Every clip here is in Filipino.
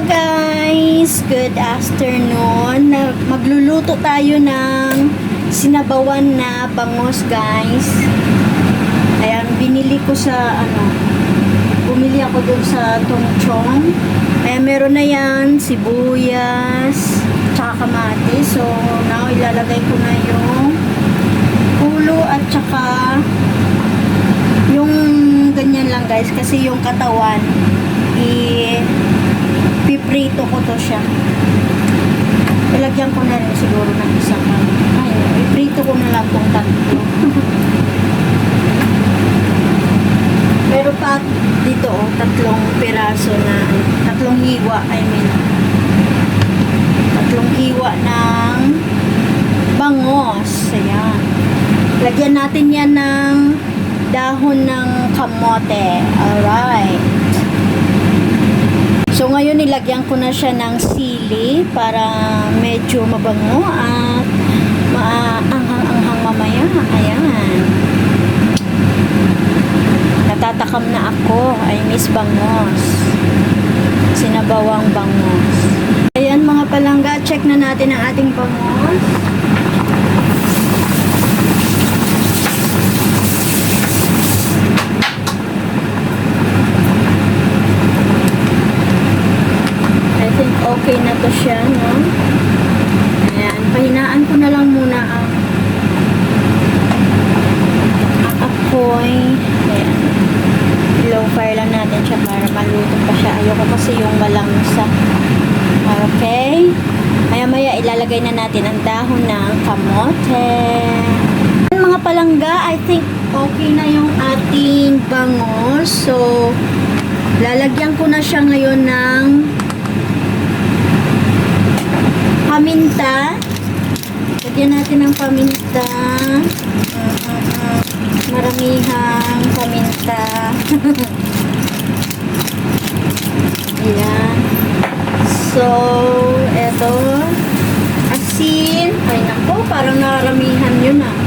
guys! Good afternoon. Magluluto tayo ng sinabawan na bangos guys. Ayan, binili ko sa ano, bumili ako dun sa Tongchong. Ayan, meron na yan, sibuyas, tsaka kamatis. So, now ilalagay ko na yung ulo at tsaka yung ganyan lang guys kasi yung katawan i piprito ko to siya ilagyan ko na rin siguro ng isa pa ay iprito ko na lang tong tatlo pero pa dito oh tatlong piraso na tatlong hiwa I mean tatlong hiwa ng bangos ayan lagyan natin yan ng dahon ng kamote. Alright. So ngayon nilagyan ko na siya ng sili para medyo mabango at maanghang-anghang mamaya. Ayan. Natatakam na ako. I miss bangos. Sinabawang bangos. Ayan mga palangga, check na natin ang ating bangos. I think okay na to siya, no? Ayan, pahinaan ko na lang muna ang ang apoy. Ayan. Low fire lang natin siya para maluto pa siya. Ayoko kasi yung malamsa. Okay. Maya maya ilalagay na natin ang dahon ng kamote. Mga palangga, I think okay na yung ating bangos. So, lalagyan ko na siya ngayon ng paminta. Lagyan natin ng paminta. Maramihang paminta. Ayan. So, eto. Asin. Ay, nako, parang naramihan yun ah.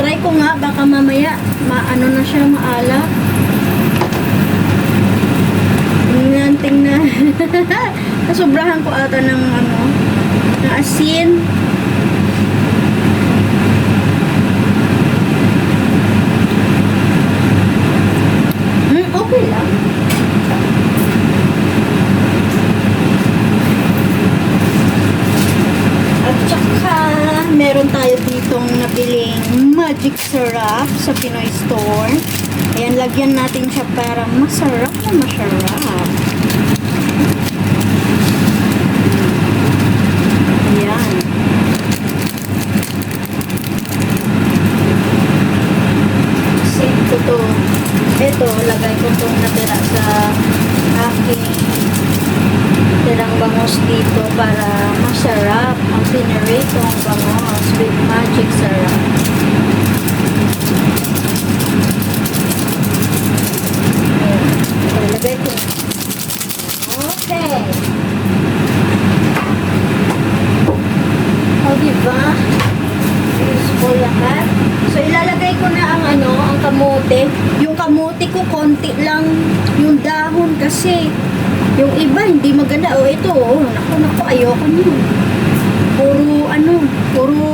Try ko nga, baka mamaya, maano na siya, maala. Tingnan, tingnan. Nasobrahan ko ata ng ano, asin. Hmm, okay lang. At saka, meron tayo ditong nabiling magic syrup sa Pinoy Store. Ayan, lagyan natin siya para masarap na masarap. Ayan. Save ko to. Ito, lagay ko itong natira sa aking tirang bangos dito para masarap ang pinaritong bangos with magic. Ilagay ko. Okay. O, lahat. So, ilalagay ko na ang ano, ang kamote. Yung kamote ko, konti lang. Yung dahon kasi. Yung iba, hindi maganda. O, ito, oh. Naku, naku, ayoko niyo. Puro, ano, puro?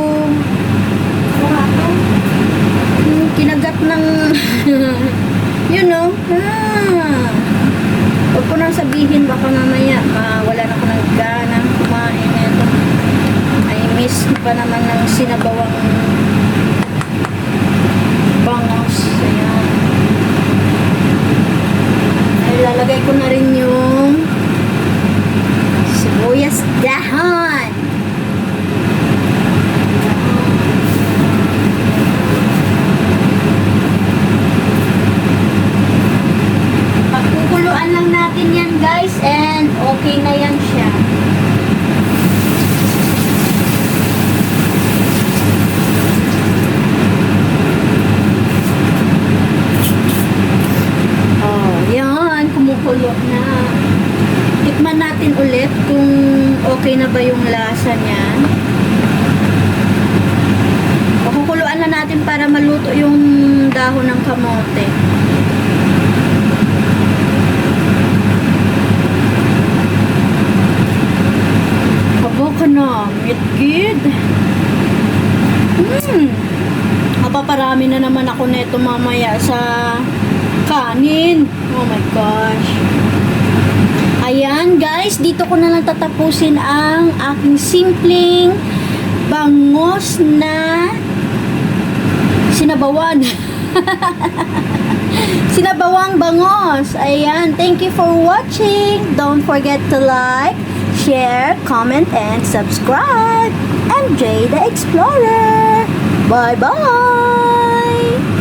Yung kinagat ng, you know, ah. Huwag ko nang sabihin, baka mamaya, mawala na ako ng ganang kumain nito. I miss pa naman ng sinabawang bangos. Ayan. Ay, lalagay ko na rin yung sibuyas dahon. Pagkukuluan lang natin yan guys and okay na yan siya. Oh, yan. Kumukulo na. Tikman natin ulit kung okay na ba yung lasa niya. Pakukuluan na natin para maluto yung dahon ng kamote. Kabok na, mitgid. Hmm. Mapaparami na naman ako neto mamaya sa kanin. Oh my gosh. Ayan guys, dito ko na lang tatapusin ang aking simpleng bangos na sinabawan. Sinabawang bangos. Ayan, thank you for watching. Don't forget to like, share, comment, and subscribe. MJ the Explorer. Bye-bye!